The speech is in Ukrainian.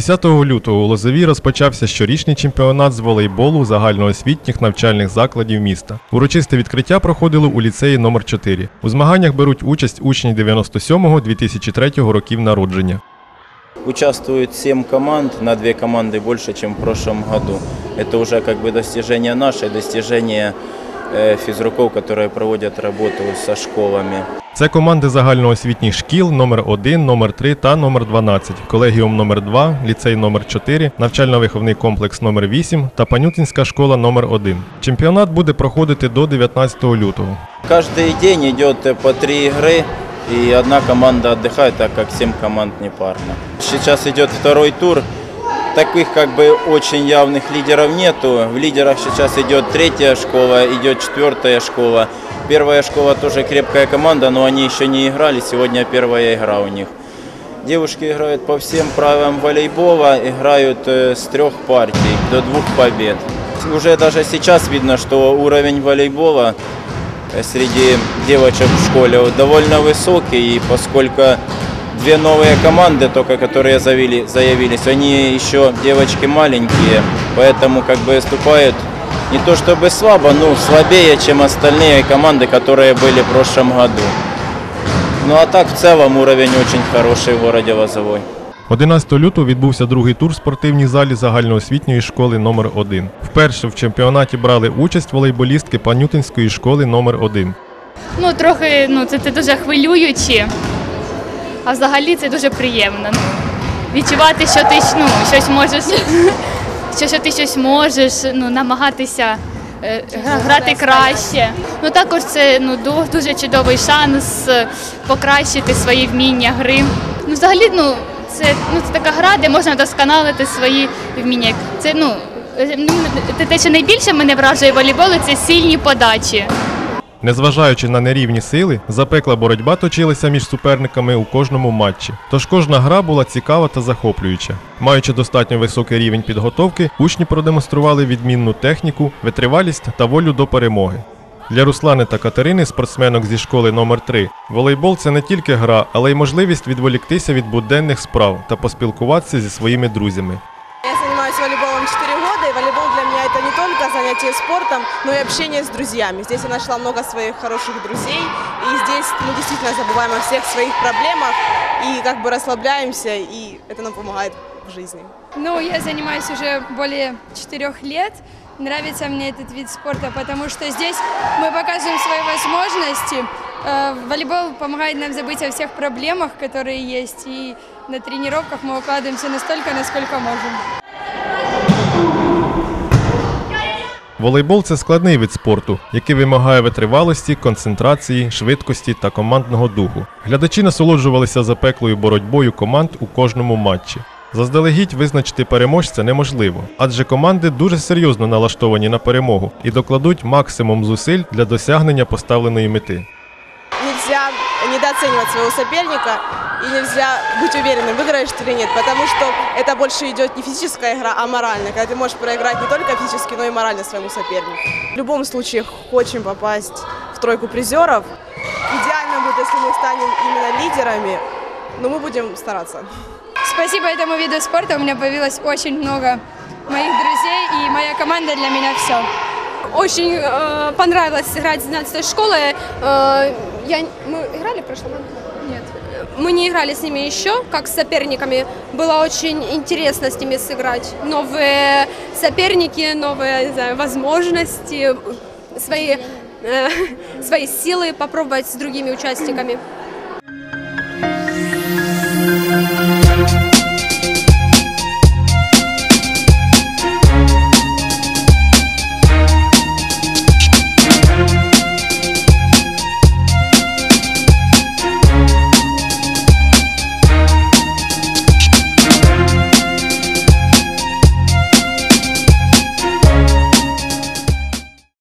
10 лютого у Лозові розпочався щорічний чемпіонат з волейболу загальноосвітніх навчальних закладів міста. Урочисте відкриття проходило у ліцеї номер 4 У змаганнях беруть участь учні 97-2003 років народження. Участвует 7 команд, на 2 команды больше, чем в прошлом году. Это уже как бы достижение наше, достижение э, физруков, которые проводят работу со школами. Це команди загальноосвітніх шкіл номер 1 номер 3 та номер 12 колегіум номер 2 ліцей номер 4 навчально-виховний комплекс номер 8 та Панютинська школа номер 1 Чемпіонат буде проходити до 19 лютого. Каждый день идет э, по три игры, и одна команда отдыхает, так как 7 команд непарно. Сейчас идет второй тур. Таких как бы очень явных лидеров нету. В лидерах сейчас идет третья школа, идет четвертая школа. Первая школа тоже крепкая команда, но они еще не играли. Сегодня первая игра у них. Девушки играют по всем правилам волейбола, играют э, с трех партий до двух побед. Уже даже сейчас видно, что уровень волейбола э, среди девочек в школе довольно высокий, и поскольку две новые команды, только которые завели, заявились, они еще девочки маленькие, поэтому как бы выступают не то чтобы слабо, но слабее, чем остальные команды, которые были в прошлом году. Ну а так в целом уровень очень хороший в городе Лозовой. 11 лютого відбувся другий тур в спортивній залі загальноосвітньої школи номер 1 Вперше в чемпіонаті брали участь волейболістки Панютинської школи номер 1 Ну, трохи ну, це, це дуже хвилююче, а взагалі це дуже приємно. Ну, відчувати, що ти ну, щось можеш, що, що ти щось можеш, ну, намагатися е, грати краще. Ну, також це ну, дуже чудовий шанс е, покращити свої вміння гри. Ну, взагалі, ну, це, ну, це така гра, де можна досконалити свої вміння. Це, ну, е, те- що найбільше мене вражує в волейболі, це сильні подачі. Незважаючи на нерівні сили, запекла боротьба точилася між суперниками у кожному матчі. Тож кожна гра була цікава та захоплююча. Маючи достатньо високий рівень підготовки, учні продемонстрували відмінну техніку, витривалість та волю до перемоги. Для Руслани та Катерини, спортсменок зі школи номер 3 волейбол це не тільки гра, але й можливість відволіктися від буденних справ та поспілкуватися зі своїми друзями. Только занятие спортом, но и общение с друзьями. Здесь я нашла много своих хороших друзей, и здесь мы действительно забываем о всех своих проблемах и как бы расслабляемся, и это нам помогает в жизни. Ну, я занимаюсь уже более четырех лет. Нравится мне этот вид спорта, потому что здесь мы показываем свои возможности. Э, Волейбол помогает нам забыть о всех проблемах, которые есть, и на тренировках мы укладываемся настолько, насколько можем. Волейбол це складний вид спорту, який вимагає витривалості, концентрації, швидкості та командного духу. Глядачі насолоджувалися запеклою боротьбою команд у кожному матчі. Заздалегідь визначити переможця неможливо, адже команди дуже серйозно налаштовані на перемогу і докладуть максимум зусиль для досягнення поставленої мети. Нельзя недооценивать своего соперника, и нельзя быть уверенным, выиграешь ты или нет, потому что это больше идет не физическая игра, а моральная, когда ты можешь проиграть не только физически, но и морально своему сопернику. В любом случае хочем попасть в тройку призеров. Идеально будет, если мы станем именно лидерами, но мы будем стараться. Спасибо этому виду спорта у меня появилось очень много моих друзей, и моя команда для меня все. Очень э, понравилось играть с 12 школы. Э, я, мы играли в прошлом году? Нет. Мы не играли с ними еще, как с соперниками. Было очень интересно с ними сыграть. Новые соперники, новые знаю, возможности, свои, э, свои силы попробовать с другими участниками.